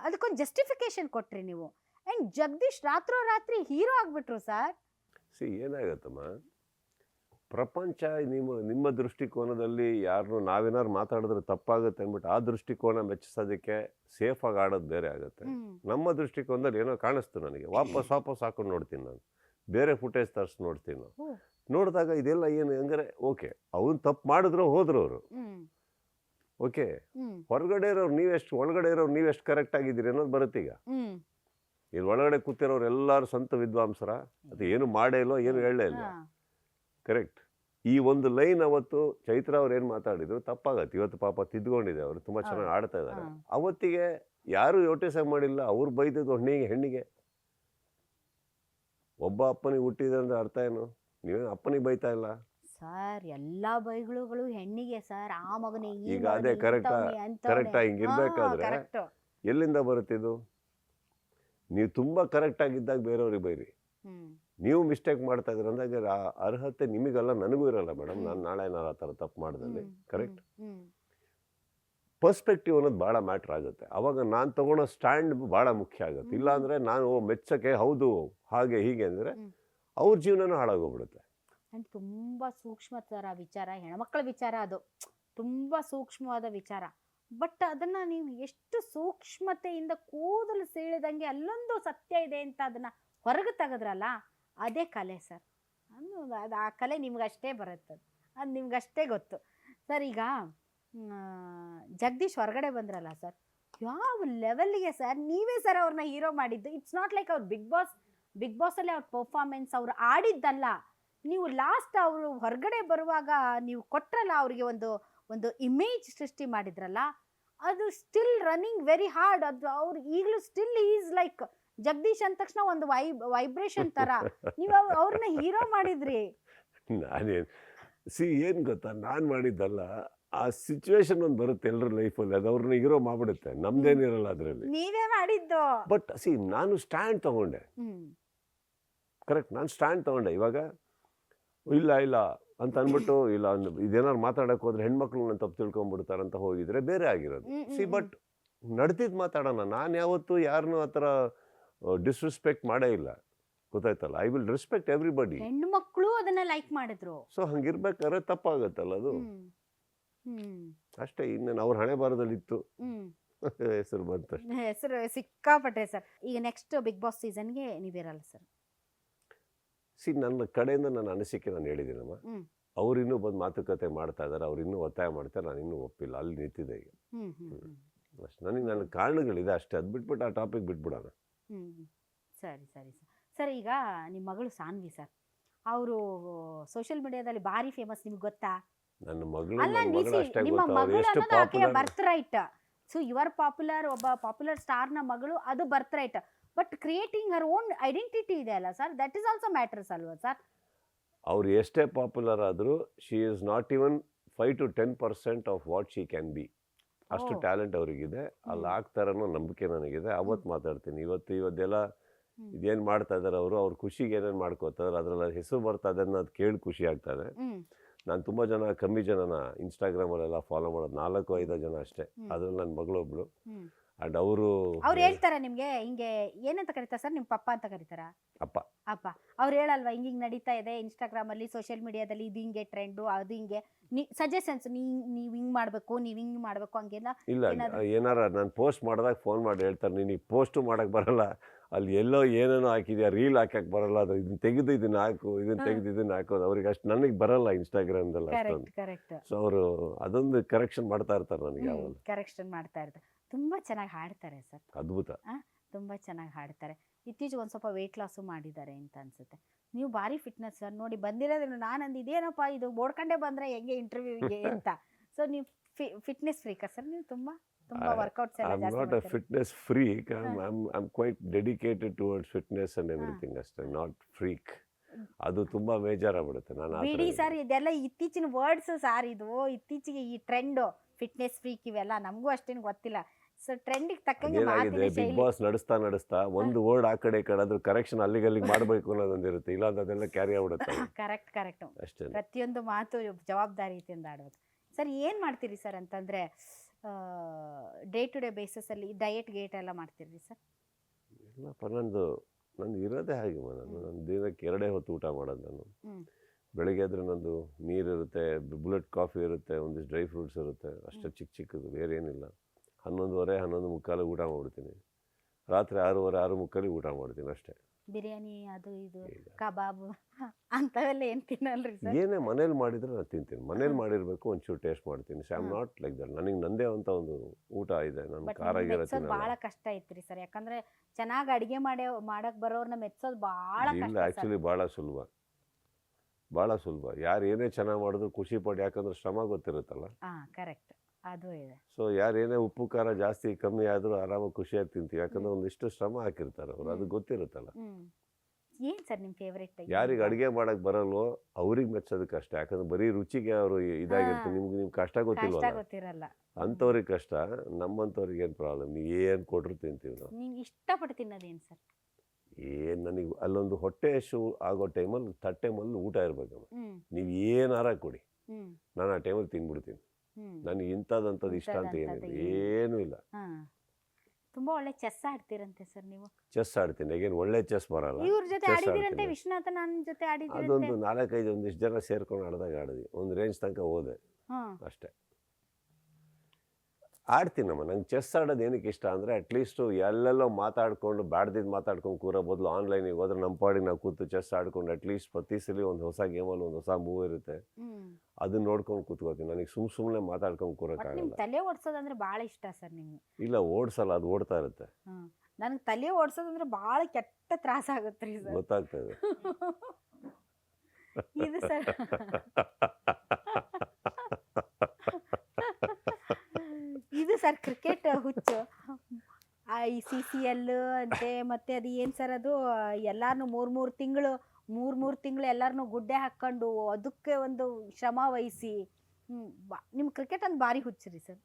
ಅದಕ್ಕೊಂದು ಜಸ್ಟಿಫಿಕೇಶನ್ ಕೊಟ್ರಿ ನೀವು. ಆ್ಯಂಡ್ ಜಗದೀಶ್ ರಾತ್ರೋ ರಾತ್ರಿ ಹೀರೋ ಆಗಿಬಿಟ್ರು ಸರ್. ಸಿ, ಏನಾಗತ್ತಮ್ಮ? ಪ್ರಪಂಚ ನಿಮ್ಮ ನಿಮ್ಮ ದೃಷ್ಟಿಕೋನದಲ್ಲಿ ಯಾರು ನಾವೇನಾದ್ರು ಮಾತಾಡಿದ್ರೆ ತಪ್ಪಾಗುತ್ತೆ ಅಂದ್ಬಿಟ್ಟು ಆ ದೃಷ್ಟಿಕೋನ ಮೆಚ್ಚಿಸೋದಕ್ಕೆ ಆಗಿ ಆಡೋದು ಬೇರೆ ಆಗುತ್ತೆ. ನಮ್ಮ ದೃಷ್ಟಿಕೋನದಲ್ಲಿ ಏನೋ ಕಾಣಿಸ್ತು ನನಗೆ. ವಾಪಸ್ ವಾಪಸ್ ಹಾಕೊಂಡು ನೋಡ್ತೀನಿ ನಾನು. ಬೇರೆ ಫುಟೇಜ್ ತರಿಸಿ ನೋಡ್ತೀನಿ ನಾನು. ನೋಡಿದಾಗ ಇದೆಲ್ಲ ಏನು ಹೆಂಗಾರೆ ಓಕೆ ಅವನು ತಪ್ಪು ಮಾಡಿದ್ರು ಹೋದ್ರು ಅವರು. ಓಕೆ ಹೊರಗಡೆ ಇರೋರು ನೀವೆಷ್ಟು ಒಳಗಡೆ ಇರೋರು ನೀವೆಷ್ಟು ಕರೆಕ್ಟ್ ಆಗಿದ್ದೀರಿ ಅನ್ನೋದು ಬರುತ್ತೆ ಈಗ. ಹ್ಞೂ ಇಲ್ಲಿ ಒಳಗಡೆ ಕೂತಿರೋರು ಎಲ್ಲರೂ ಸಂತ ವಿದ್ವಾಂಸರ. ಅದು ಏನು ಮಾಡೇ ಇಲ್ಲೋ ಏನು ಹೇಳಲೇ ಇಲ್ಲ. ಕರೆಕ್ಟ್. ಈ ಒಂದು ಲೈನ್ ಅವತ್ತು ಚೈತ್ರ ಅವ್ರು ಏನು ಮಾತಾಡಿದ್ರು ತಪ್ಪಾಗತ್ತೆ. ಇವತ್ತು ಪಾಪ ತಿದ್ಕೊಂಡಿದೆ ಅವರು ತುಂಬ ಚೆನ್ನಾಗಿ. ಆಡ್ತಾ ಇದ್ದಾರೆ. ಅವತ್ತಿಗೆ ಯಾರು ಯೋಟಿಸ ಮಾಡಿಲ್ಲ ಅವ್ರು ಬೈದದ್ದು ಹೆಣ್ಣಿಗೆ ಹೆಣ್ಣಿಗೆ. ಒಬ್ಬ ಅಪ್ಪನಿಗೆ ಹುಟ್ಟಿದೆ ಅಂದ್ರೆ ಅರ್ಥ ಏನು? ನೀವೇನು ಅಪ್ಪನಿಗೆ ಬೈತಾ ಇಲ್ಲ? ಸರ್ ಎಲ್ಲ ಬೈಗಳು ಹೆಣ್ಣಿಗೆ ಸರ್. ಆ ಮಗನೇ ಈಗ ಅದೇ ಕರೆಕ್ಟ್ ಕರೆಕ್ಟ್ ಇಂಥವ್ನೇ, ಅಂಥವ್ನೇ. correct ಆ ಹಿಂಗ್ ಹಾ, ಇರ್ಬೇಕಾದ್ರೆ ಎಲ್ಲಿಂದ ಬರುತ್ತಿದ್ದು? ನೀವು ತುಂಬಾ ಕರೆಕ್ಟ್ ಆಗಿದ್ದಾಗ ಬೇರೆಯವ್ರಿಗೆ ಬೈರಿ. ನೀವು ಮಿಸ್ಟೇಕ್ ಮಾಡ್ತಾ ಇದ್ರೆ ಅಂದಾಗ ಆ ಅರ್ಹತೆ ನಿಮಗಲ್ಲ ನನಗೂ ಇರಲ್ಲ ಮೇಡಮ್. ನಾನು ನಾಳೆ ನಾನು ಆ ಥರ ತಪ್ಪು ಮಾಡಿದಲ್ಲಿ ಕರೆಕ್ಟ್. ಪರ್ಸ್ಪೆಕ್ಟಿವ್ ಅನ್ನೋದು ಭಾಳ ಮ್ಯಾಟ್ರ್ ಆಗುತ್ತೆ. ಅವಾಗ ನಾನು ತಗೊಳ್ಳೋ ಸ್ಟ್ಯಾಂಡ್ ಭಾಳ ಮುಖ್ಯ ಆಗುತ್ತೆ. ಇಲ್ಲಾಂದರೆ ನಾನು ಮೆಚ್ಚಕ್ಕೆ ಹೌದು ಹಾಗೆ ಹೀಗೆ ಅಂದರೆ. ಅವ್ರ ಜೀವನನೂ ಹಾಳಾಗೋಗ್ಬಿಡುತ್ತೆ. ಆ್ಯಂಡ್ ತುಂಬಾ ಸೂಕ್ಷ್ಮ ಥರ ವಿಚಾರ ಹೆಣ್ಮಕ್ಳ ವಿಚಾರ ಅದು. ತುಂಬಾ ಸೂಕ್ಷ್ಮವಾದ ವಿಚಾರ. ಬಟ್ ಅದನ್ನ ನೀವು ಎಷ್ಟು ಸೂಕ್ಷ್ಮತೆಯಿಂದ ಕೂದಲು ಸೀಳಿದಂಗೆ ಅಲ್ಲೊಂದು ಸತ್ಯ ಇದೆ ಅಂತ ಅದನ್ನ ಹೊರಗೆ ತೆಗೆದ್ರಲ್ಲ, ಅದೇ ಕಲೆ ಸರ್. ಅದು ಅದು ಆ ಕಲೆ ನಿಮ್ಗಷ್ಟೇ ಬರುತ್ತೆ. ಅದು ನಿಮ್ಗಷ್ಟೇ ಗೊತ್ತು. ಸರ್ ಈಗ ಜಗದೀಶ್ ಹೊರಗಡೆ ಬಂದ್ರಲ್ಲ ಸರ್, ಯಾವ ಲೆವೆಲ್ಗೆ ಸರ್, ನೀವೇ ಸರ್ ಅವ್ರನ್ನ ಹೀರೋ ಮಾಡಿದ್ದು? ಇಟ್ಸ್ ನಾಟ್ ಲೈಕ್ ಅವ್ರು ಬಿಗ್ ಬಾಸ್ ಬಿಗ್ ಬಾಸಲ್ಲಿ ಅವ್ರ ಪರ್ಫಾರ್ಮೆನ್ಸ್ ಅವ್ರು ಆಡಿದ್ದಲ್ಲ. ನೀವು ಲಾಸ್ಟ್ ಅವರು ಹೊರಗಡೆ ಬರುವಾಗ ನೀವು ಕೊಟ್ರಲ್ಲ ಅವರಿಗೆ ಒಂದು ಒಂದು ಇಮೇಜ್ ಸೃಷ್ಟಿ ಮಾಡಿದ್ರಲ್ಲ ಅದು ಸ್ಟಿಲ್ ರನ್ನಿಂಗ್ ವೆರಿ ಹಾರ್ಡ್ ಅದು ಅವ್ರು ಈಗಲೂ ಸ್ಟಿಲ್ ಈಸ್ ಲೈಕ್ ಜಗದೀಶ್ ಅಂದ ತಕ್ಷಣ ಒಂದು ವೈಬ್ ವೈಬ್ರೇಷನ್ ತರ. ನೀವು ಅವ್ರನ್ನ ಹೀರೋ ಮಾಡಿದ್ರಿ. ನಾನೇನು ಸಿ ಏನು ಗೊತ್ತಾ ನಾನು ಮಾಡಿದ್ದಲ್ಲ ಆ ಸಿಚುವೇಶನ್ ಒಂದು ಬರುತ್ತೆ ಎಲ್ಲರ ಲೈಫಲ್ಲಿ ಅದು ಅವ್ರನ್ನ ಹೀರೋ ಮಾಡ್ಬಿಡುತ್ತೆ. ನಮ್ದೇನಿರಲ್ಲ ಅದರಲ್ಲಿ. ನೀವೇ ಮಾಡಿದ್ದು. ಬಟ್ ಸಿ ನಾನು ಸ್ಟ್ಯಾಂಡ್ ತಗೊಂಡೆ. ಕರೆಕ್ಟ್ ನಾನು ಸ್ಟ್ಯಾಂಡ್ ತಗೊಂಡೆ ಇವಾಗ. ಇಲ್ಲ ಇಲ್ಲ ಅಂತ ಅಂದ್ಬಿಟ್ಟು ಇಲ್ಲ ಅಂದ್- ಇದೇನಾರು ಮಾತಾಡಕ್ಕೆ ಹೋದ್ರೆ ಹೆಣ್ಮಕ್ಳು ನನ್ನ ತಪ್ಪು ಅಂತ ಹೋಗಿದ್ರೆ ಬೇರೆ ಆಗಿರೋದು. ಸಿ ಬಟ್ ನಡ್ತಿದ್ ಮಾತಾಡೋಣ. ನಾನು ಯಾವತ್ತೂ ಯಾರನ್ನೂ ಆ ಥರ ಡಿಸ್ರೆಸ್ಪೆಕ್ಟ್ ಮಾಡೇ ಇಲ್ಲ. ಗೊತ್ತಾಯ್ತಲ್ಲ? ಐ ವಿಲ್ ರೆಸ್ಪೆಕ್ಟ್ ಎವ್ರಿಬಡಿ ಹೆಣ್ಣು ಮಕ್ಕಳು ಅದನ್ನ ಲೈಕ್ ಮಾಡಿದ್ರು. ಸೊ ಹಂಗಿರ್ಬೇಕಾದ್ರೆ ತಪ್ಪಾಗತ್ತಲ್ಲ ಅದು? ಅಷ್ಟೇ ಇನ್ನೇನು ಅವ್ರ ಹಣೆ ಬಾರದಲ್ಲಿ ಇತ್ತು ಹೆಸರು [LAUGHS] ಬಂತಷ್ಟೇ ಹೆಸರು ಸಿಕ್ಕಾಪಟ್ಟೆ ಸರ್. ಈಗ ನೆಕ್ಸ್ಟ್ ಬಿಗ್ ಬಾಸ್ ಸೀಸನ್ಗೆ ನೀವಿರಲ್ಲ ಸರ್. ಸಿ ನನ್ನ ಕಡೆಯಿಂದ ನನ್ನ ಅನಿಸಿಕೆ ನಾನು ಹೇಳಿದ್ದೀನಮ್ಮ. ಅವರಿನ್ನೂ ಅವ್ರು ಇನ್ನೂ ಬಂದು ಮಾತುಕತೆ ಮಾಡ್ತಾ ಇದ್ದಾರೆ ಅವ್ರು ಇನ್ನೂ ಒತ್ತಾಯ ಮಾಡ್ತಾರೆ ನಾನು ಇನ್ನೂ ಒಪ್ಪಿಲ್ಲ ಅಲ್ಲಿ ನಿಂತಿದೆ ಈಗ. ಅಷ್ಟೇ ನನಗೆ ನನ್ನ ಕಾರಣಗಳಿದೆ ಅಷ್ಟೇ ಅದು ಬಿಟ್ಬಿಟ್ಟು ಆ ಟಾಪಿಕ್ ಬಿಟ್ಬಿಡೋಣ. ಸರಿ ಸರಿ ಸರ್. ಸರ್ ಈಗ ನಿಮ್ಮ ಮಗಳು ಸಾನ್ವಿ ಸರ್. ಅವರು ಸೋಷಿಯಲ್ ಮೀಡಿಯಾದಲ್ಲಿ ಭಾರಿ ಫೇಮಸ್ ನಿಮ್ಗೆ ಗೊತ್ತಾ? ನನ್ನ ಮಗಳು ಅಲ್ಲ ನನ್ನ ನಿಸಿ ನಿಮ್ಮ ಮಗಳು ಎಷ್ಟು ಅನ್ನೋದು ಆಕೆಯ birthright so your popular ಒಬ್ಬ ಪಾಪ್ಯುಲರ್ ಸ್ಟಾರ್ನ ಮಗಳು ಅದು birthright but creating her own identity ಇದೆ ಅಲ್ಲ sir that is also matters ಅಲ್ವಾ ಸರ್ ಅವ್ರು ಎಷ್ಟೇ ಪಾಪ್ಯುಲರ್ ಆದರೂ she is not even five to ten percent of what she can be ಅಷ್ಟು ಟ್ಯಾಲೆಂಟ್ ಅವರಿಗಿದೆ. ಅಲ್ಲಿ ಹ್ಮ್. ಆಗ್ತಾರನ್ನೋ ನಂಬಿಕೆ ನನಗಿದೆ. ಅವತ್ತು ಮಾತಾಡ್ತೀನಿ. ಇವತ್ತು ಇವತ್ತೆಲ್ಲ. ಇದೇನು ಮಾಡ್ತಾ ಇದ್ದಾರೆ ಅವರು? ಅವ್ರ ಖುಷಿಗೆ ಏನೇನು ಮಾಡ್ಕೋತಾರೆ ಅದರಲ್ಲಿ ಹೆಸರು ಬರ್ತಾ ಇದೆ ಅನ್ನೋದು ಕೇಳಿ ಖುಷಿ ಆಗ್ತದೆ ನಾನು ತುಂಬ ಜನ ಕಮ್ಮಿ ಜನನ ಇನ್ಸ್ಟಾಗ್ರಾಮಲ್ಲೆಲ್ಲ ಫಾಲೋ ಮಾಡೋದು ನಾಲ್ಕು ಐದು ಜನ ಅಷ್ಟೇ. ಅದ್ರಲ್ಲಿ ನನ್ನ ಮಗಳೊಬ್ಳು. ಆ್ಯಂಡ್ ಅವರು ಅವ್ರು ಹೇಳ್ತಾರ ನಿಮ್ಗೆ ಹಿಂಗೆ ಏನಂತ ಕರೀತಾರ ಸರ್? ನಿಮ್ ಪಪ್ಪ ಅಂತ ಕರೀತಾರ? ಅಪ್ಪ. ಅಪ್ಪ. ಅವ್ರು ಹೇಳಲ್ವಾ ಹಿಂಗ್ ಹಿಂಗ್ ನಡೀತಾ ಇದೆ ಇನ್ಸ್ಟಾಗ್ರಾಮ್ ಅಲ್ಲಿ ಸೋಷಿಯಲ್ ಮೀಡಿಯಾದಲ್ಲಿ ಇದು ಹಿಂಗೆ ಟ್ರೆಂಡು ಅದು ಹಿಂಗೆ. ನೀ ಸಜೆಷನ್ಸ್ ನೀ ನೀವ್ ಹಿಂಗ್ ಮಾಡ್ಬೇಕು ನೀವ್ ಹಿಂಗ್ ಮಾಡ್ಬೇಕು ಹಂಗೆಲ್ಲ ಇಲ್ಲ ಏನಾರ ನಾನು ಪೋಸ್ಟ್ ಮಾಡಿದಾಗ ಫೋನ್ ಮಾಡಿ ಹೇಳ್ತಾರೆ ನೀನು ಪೋಸ್ಟು ಮಾಡಕ್ ಬರಲ್ಲ. ಅಲ್ಲಿ ಎಲ್ಲೋ ಏನೇನೋ ಹಾಕಿದ್ಯಾ ರೀಲ್ ಹಾಕಕ್ಕೆ ಬರಲ್ಲ ಅದು ಇದನ್ನ ತೆಗೆದು ಇದನ್ನ ಹಾಕು ಇದನ್ನ. ತೆಗೆದು ಇದನ್ನ ಹಾಕೋದು ಅವ್ರಿಗೆ ಅಷ್ಟು ನನಗೆ ಬರಲ್ಲ ಇನ್ಸ್ಟಾಗ್ರಾಮ್ದಲ್ಲ ಅಷ್ಟೊಂದು. ಕರೆಕ್ಟ್ ಸೊ ಅವರು ಅದೊಂದು ಕರೆಕ್ಷನ್ ಮಾಡ್ತಾ ಇರ್ತಾರೆ ನನಗೆ ಯಾವಾಗ ಕರೆಕ್ಷನ್ ಮಾಡ್ತಾ ಇರ್ತಾರೆ. ತುಂಬಾ ಚೆನ್ನಾಗಿ ಹಾಡ್ತಾರೆ ಸರ್. ಅದ್ಭುತ. ತುಂಬಾ ಚೆನ್ನಾಗಿ ಹಾಡ್ತಾರೆ. ಇತ್ತೀಚೆಗೆ ಒಂದು ಸ್ವಲ್ಪ ವೆಯ್ಟ್ ಲಾಸು ಮಾಡಿದ್ದಾರೆ ಅಂತ ಅನ್ಸುತ್ತೆ. ನೀವು ಭಾರಿ ಫಿಟ್ನೆಸ್ ಸರ್. ನೋಡಿ ಬಂದಿರೋದ್ರಿಂದ ನಾನು ಅಂದು ಇದೇನಪ್ಪ ಇದು ಓಡ್ಕೊಂಡೇ ಬಂದ್ರೆ ಹೆಂಗೆ ಇಂಟರ್ವ್ಯೂಗೆ ಅಂತ. ಸೊ ನೀವು ಫಿಟ್ನೆಸ್ ಫ್ರೀಕಾ ಸರ್ ನೀವು ತುಂಬಾ? ತುಂಬಾ I- ವರ್ಕೌಟ್ಸ್ ಐ ಎಲ್ಲ ಆಮ್ ಜಾಸ್ತಿ ನಾಟ್ ಅ ಮಾಡ್ತೀರಾ? Fitness freak I I'm quite dedicated towards fitness and. Everything ಅಷ್ಟೇ ನಾಟ್ ಫ್ರೀಕ್ ಅದು ತುಂಬಾ ಬೇಜಾರಾಗ್ಬಿಡುತ್ತೆ ನಾನು ಆ ಥರ ಬಿಡಿ ಸರ್ ಇದೆಲ್ಲ ಇತ್ತೀಚಿನ ವರ್ಡ್ಸ್ ಸರ್ ಇದು ಇತ್ತೀಚೆಗೆ ಈ ಟ್ರೆಂಡು ಫಿಟ್ನೆಸ್ ಫ್ರೀಕ್ ಇವೆಲ್ಲ ನಮಗೂ ಅಷ್ಟೇನು ಗೊತ್ತಿಲ್ಲ. ಸೊ ಟ್ರೆಂಡಿಗೆ ತಕ್ಕಂಗೆ ಮಾತಿನ ಬಿಗ್ ಶೈಲಿ. ಬಾಸ್ ನಡೆಸ್ತಾ ನಡೆಸ್ತಾ ಒಂದು ವರ್ಡ್ ಆ ಕಡೆ ಈ ಕಡೆ ಅದ್ರ ಕರೆಕ್ಷನ್ ಅಲ್ಲಿಗೆ ಅಲ್ಲಿಗೆ ಮಾಡಬೇಕು ಅನ್ನೋದೊಂದಿರುತ್ತೆ ಇಲ್ಲ ಅಂದ್ರೆ ಅದೆಲ್ಲ ಕ್ಯಾರಿ ಆಗ್ಬಿಡುತ್ತೆ ಕರೆಕ್ಟ್ ಕರೆಕ್ಟ್ ಅಷ್ಟೇ ಪ್ರತಿಯೊಂದು ಮಾತು ಜವಾಬ್ದಾರಿ ಜವಾಬ್ದಾರಿಯಿಂದ ಆಡ್ಬೇಕು ಸರ್ ಏನು ಮಾಡ್ತೀರಿ ಸರ್ ಅಂತಂದರೆ ಡೇ ಟು ಡೇ ಬೇಸಸಲ್ಲಿ ಡಯಟ್ ಗೇಟ್ ಎಲ್ಲ ಮಾಡ್ತೀರಿ ಸರ್? ಇಲ್ಲಪ್ಪ ನಂದು ನಂದು ಇರೋದೇ ಹಾಗೆ ನಾನು ನಾನು ನನ್ನ ದಿನಕ್ಕೆ ಎರಡೇ ಹೊತ್ತು ಊಟ ಮಾಡೋದು ನಾನು. ಬೆಳಗ್ಗೆ ಎದ್ರೆ ನಂದು ನೀರಿರುತ್ತೆ ಬುಲೆಟ್ ಕಾಫಿ ಇರುತ್ತೆ ಒಂದಿಷ್ಟು ಡ್ರೈ ಫ್ರೂಟ್ಸ್ ಇರುತ್ತೆ. ಅಷ್ಟೇ ಚಿಕ್ಕ ಚಿಕ್ಕದು ಬೇರೆ ಏನಿಲ್ಲ. ಹನ್ನೊಂದುವರೆ ಹನ್ನೊಂದು ಮುಕ್ಕಾಲಿಗೆ ಊಟ ಮಾಡ್ಬಿಡ್ತೀನಿ. ರಾತ್ರಿ ಆರೂವರೆ ಆರು ಮುಕ್ಕಾಲಿಗೆ ಊಟ ಮಾಡ್ತೀನಿ ಅಷ್ಟೇ. ಬಿರಿಯಾನಿ ಅದು ಇದು ಕಬಾಬ್ [LAUGHS] ಅಂಥವೆಲ್ಲ ಏನು ತಿನ್ನಲ್ರಿ ಸರ್? ಏನೇ ಮನೇಲಿ ಮಾಡಿದ್ರೆ ನಾನು ತಿಂತೀನಿ. ಮನೇಲಿ ಮಾಡಿರಬೇಕು ಒಂಚೂರು ಟೇಸ್ಟ್ ಮಾಡ್ತೀನಿ. So I am not like that ನನಗೆ ನಂದೇ ಅಂತ ಒಂದು ಊಟ ಇದೆ. ನನ್ನ ಖಾರ ಸರ್ ಭಾಳ ಕಷ್ಟ ಐತ್ರಿ ಸರ್. ಯಾಕಂದ್ರೆ ಚೆನ್ನಾಗಿ ಅಡಿಗೆ ಮಾಡಿ ಮಾಡಕ್ ಬರೋರ್ನ ಮೆಚ್ಚೋದು ಭಾಳ ಇಲ್ಲ ಆ್ಯಕ್ಚುಲಿ ಭಾಳ ಸುಲಭ. ಭಾಳ ಸುಲಭ. ಯಾರು ಏನೇ ಚೆನ್ನಾಗಿ ಮಾಡಿದ್ರು ಖುಷಿ ಪಡಿ ಯಾಕಂದ್ರೆ ಶ್ರಮ ಗೊತ್ತಿರುತ್ತಲ್ಲ. ಹಾ ಕರೆಕ್ಟ್ ಅದು ಇದೆ. ಸೊ ಯಾರೇನೇ ಉಪ್ಪು ಖಾರ ಜಾಸ್ತಿ ಕಮ್ಮಿ ಆದರೂ ಆರಾಮಾಗಿ ಖುಷಿಯಾಗಿ ತಿಂತೀವಿ. ಯಾಕಂದ್ರೆ ಒಂದಿಷ್ಟು ಶ್ರಮ ಹಾಕಿರ್ತಾರೆ ಅವ್ರು. ಅದು ಗೊತ್ತಿರುತ್ತಲ್ಲ. ಏನು ಸರ್ ನಿಮ್ ಫೇವ್ರೆಟ್ ಯಾರಿಗೆ ಅಡುಗೆ ಮಾಡಕ್ ಬರಲ್ವೋ ಅವ್ರಿಗೆ ಮೆಚ್ಚೋದಕ್ಕೆ ಕಷ್ಟ ಯಾಕಂದ್ರೆ ಬರೀ ರುಚಿಗೆ ಅವರು ಇದಾಗಿರ್ತಾರೆ. ನಿಮ್ಗೆ ನಿಮ್ಗೆ ಕಷ್ಟ ಕಷ್ಟ ಗೊತ್ತಿಲ್ವಲ್ಲ ಗೊತ್ತಿರಲ್ಲ. ಅಂಥವ್ರಿಗೆ ಕಷ್ಟ ನಮ್ಮಂಥವ್ರಿಗೆ ಏನು ಪ್ರಾಬ್ಲಮ್ ನೀವು ಏನು ಕೊಟ್ಟರು ತಿಂತೀವಿ ನಾವು. ನೀವು ಇಷ್ಟಪಟ್ಟು ತಿನ್ನೋದೇನು ಸರ್? ಏನು ನನಗೆ ಅಲ್ಲೊಂದು ಹೊಟ್ಟೆ ಶೂ ಆಗೋ ಟೈಮಲ್ಲಿ ತಟ್ಟೆ ಮಲ್ಲಿ ಊಟ ಇರ್ಬೇಕಮ್ಮ ಹ್ಮ್. ನೀವು ಏನಾರ ಕೊಡಿ. ಹ್ಮ್. ನಾನು ಆ ಟೈಮಲ್ಲಿ ತಿಂದ್ಬಿಡ್ತೀನಿ ಹ್ಮ್ ನನಗೆ ಇಂಥದ್ದಂಥದ್ದು ಇಷ್ಟ ಅಂತ ಏನಿಲ್ಲ. ಏನು- ಇಲ್ಲ. ತುಂಬಾ ಒಳ್ಳೆ ಚೆಸ್ ಆಡ್ತೀರಂತೆ ಸರ್ ನೀವು. ಚೆಸ್ ಆಡ್ತೀನಿ. ಈಗೇನು ಒಳ್ಳೆ ಚೆಸ್ ಬರಲ್ಲ. ಇವ್ರ ಜೊತೆ chess ಆಡಿದಿರಂತೆ ಆಡ್ತೀನಿ. ವಿಶ್ವನಾಥ ನನ್ನ ಜೊತೆ ಆಡಿದಿರಂತೆ ಅದೊಂದು ನಾಲ್ಕೈದು ಒಂದಿಷ್ಟು ಜನ ಸೇರ್ಕೊಂಡು ಆಡಿದಾಗ ಆಡಿದ್ವಿ ಒಂದು ರೇಂಜ್ ತನಕ ಹೋದೆ. ಹಾ. ಅಷ್ಟೇ. ಆಡ್ತೀನಮ್ಮ ನಂಗೆ ಚೆಸ್ ಆಡೋದು ಏನಕ್ಕೆ ಇಷ್ಟ ಅಂದರೆ ಅಟ್ಲೀಸ್ಟು ಎಲ್ಲೆಲ್ಲೋ ಮಾತಾಡ್ಕೊಂಡು ಬ್ಯಾಡ್ದಿದ್ದು ಮಾತಾಡ್ಕೊಂಡು ಕೂರೋ ಬದಲು ಆನ್ಲೈನಿಗೆ ಹೋದ್ರೆ ನಮ್ಮ ಪಾಡಿಗೆ ನಾವು ಕೂತು ಚೆಸ್ ಆಡ್ಕೊಂಡು ಅಟ್ಲೀಸ್ಟ್ ಪ್ರತಿ ಸಲ ಒಂದು ಹೊಸ ಗೇಮಲ್ಲಿ ಒಂದು ಹೊಸ ಮೂವ್ ಇರುತ್ತೆ. ಅದನ್ನ ನೋಡ್ಕೊಂಡು ಕೂತ್ಕೋತೀನಿ. ನನಗೆ ಸುಮ್ ಸುಮ್ಮನೆ ಮಾತಾಡ್ಕೊಂಡು ಕೂರೋಕ್ಕಾಗಲ್ಲ ತಲೆ ಓಡಿಸೋದಂದ್ರೆ ಭಾಳ ಇಷ್ಟ ಸರ್ ನಿಮ್ಗೆ? ಇಲ್ಲ ಓಡಿಸಲ್ಲ ಅದು ಓಡ್ತಾ ಇರುತ್ತೆ. ನನಗೆ ತಲೆ ಓಡಿಸೋದಂದ್ರೆ ಭಾಳ ಕೆಟ್ಟ ತ್ರಾಸ ಆಗುತ್ತೆ ರೀ ಸರ್. ಗೊತ್ತಾಗ್ತಾ [LAUGHS] ಇದು ಸರ್ [LAUGHS] ಇದು ಸರ್ ಕ್ರಿಕೆಟ್ ಹುಚ್ಚು. ಐ ಸಿ ಸಿ ಎಲ್ ಅಂತೆ ಮತ್ತೆ ಅದು ಏನು ಸರ್ ಅದು ಎಲ್ಲಾರನು ಮೂರು ಮೂರು ತಿಂಗಳು ಮೂರು ಮೂರು ತಿಂಗಳು ಎಲ್ಲಾರನು ಗುಡ್ಡೆ ಹಾಕ್ಕೊಂಡು ಅದಕ್ಕೆ ಒಂದು ಶ್ರಮ ವಹಿಸಿ. ಹ್ಮ್, ಬಾ- ನಿಮ್ ಕ್ರಿಕೆಟ್ ಒಂದು ಭಾರಿ ಹುಚ್ಚು ರೀ ಸರ್.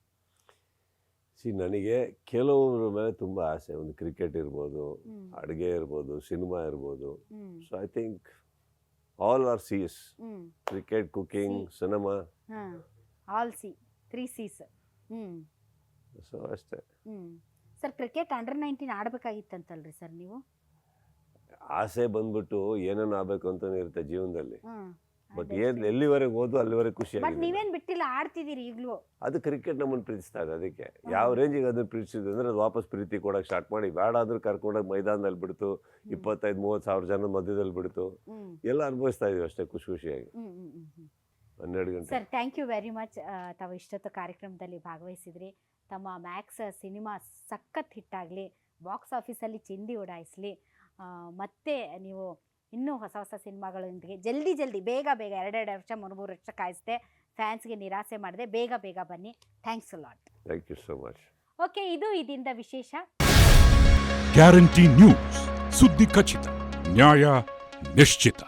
ಸಿ ನನಗೆ ಕೆಲವೊಬ್ಬರ ಮೇಲೆ ತುಂಬ ಆಸೆ ಒಂದು ಕ್ರಿಕೆಟ್ ಇರ್ಬೋದು ಅಡುಗೆ ಇರ್ಬೋದು ಸಿನಿಮಾ ಇರ್ಬೋದು. So I think all are Cs cricket cooking cinema ಹಾಂ all C three Cs hmm. So ಅಷ್ಟೇ. ಸರ್ ಕ್ರಿಕೆಟ್ ಅಂಡರ್ ನೈನ್ಟೀನ್ ಆಡ್ಬೇಕಾಗಿತ್ತಂತಲ್ರಿ ಸರ್ ನೀವು? ಆಸೆ ಬಂದ್ಬಿಟ್ಟು ಏನೇನು ಆಗ್ಬೇಕು ಅಂತಾನೆ ಇರುತ್ತೆ ಜೀವನದಲ್ಲಿ. ಬಟ್ ಏನ್ ಎಲ್ಲಿವರೆಗೆ ಹೋದು ಅಲ್ಲಿವರೆಗೆ ಖುಷಿ ಬಟ್ ಆಗಿದೆ. ನೀವೇನ್ ಬಿಟ್ಟಿಲ್ಲ ಆಡ್ತಿದ್ದೀರಿ ಈಗಲೂ. ಅದು ಕ್ರಿಕೆಟ್ ನಮ್ಮನ್ನು ಪ್ರೀತಿಸ್ತಾ ಇದೆ ಅದಕ್ಕೆ. ಯಾವ ರೇಂಜಿಗೆ ಅದನ್ನ ಪ್ರೀತಿಸಿದೆ ಅಂದ್ರೆ ಅದು ವಾಪಸ್ ಪ್ರೀತಿ ಕೊಡಕ್ಕೆ ಸ್ಟಾರ್ಟ್ ಮಾಡಿ ಬೇಡ ಆದ್ರೂ ಕರ್ಕೊಂಡೋಗಿ ಮೈದಾನದಲ್ಲಿ ಬಿಡ್ತು ಇಪ್ಪತ್ತೈದು ಮೂವತ್ತು ಸಾವಿರ ಜನ ಮಧ್ಯದಲ್ಲಿ ಬಿಡ್ತು. ಎಲ್ಲ ಅನುಭವಿಸ್ತಾ ಇದೀವಿ ಅಷ್ಟೇ ಖುಷಿ ಖುಷಿಯಾಗಿ. ಹನ್ನೆರಡು ಗಂಟೆ. Sir thank you very much ತಾವು ಇಷ್ಟೊತ್ತು ಕಾರ್ಯಕ್ರಮದಲ್ಲಿ ಭಾಗವಹಿಸಿದ್ರಿ. ತಮ್ಮ ಮ್ಯಾಕ್ಸ್ ಸಿನಿಮಾ ಸಖತ್ ಹಿಟ್ಟಾಗಲಿ ಬಾಕ್ಸ್ ಆಫೀಸಲ್ಲಿ ಚಿಂದಿ ಓಡಾಯಿಸಲಿ ಮತ್ತೆ ನೀವು ಇನ್ನೂ ಹೊಸ ಹೊಸ ಸಿನಿಮಾಗಳೊಂದಿಗೆ ಜಲ್ದಿ ಜಲ್ದಿ ಬೇಗ ಬೇಗ ಎರಡೆರಡು ವರ್ಷ ಮೂರು ಮೂರು ವರ್ಷ ಕಾಯಿಸ್ದೆ ಫ್ಯಾನ್ಸ್ಗೆ ನಿರಾಸೆ ಮಾಡದೆ ಬೇಗ ಬೇಗ ಬನ್ನಿ. Thanks lot. Thank you so much. Okay ಇದು ಇದರಿಂದ ವಿಶೇಷ. ಗ್ಯಾರಂಟಿ ನ್ಯೂಸ್ ಸುದ್ದಿ ಖಚಿತ ನ್ಯಾಯ ನಿಶ್ಚಿತ.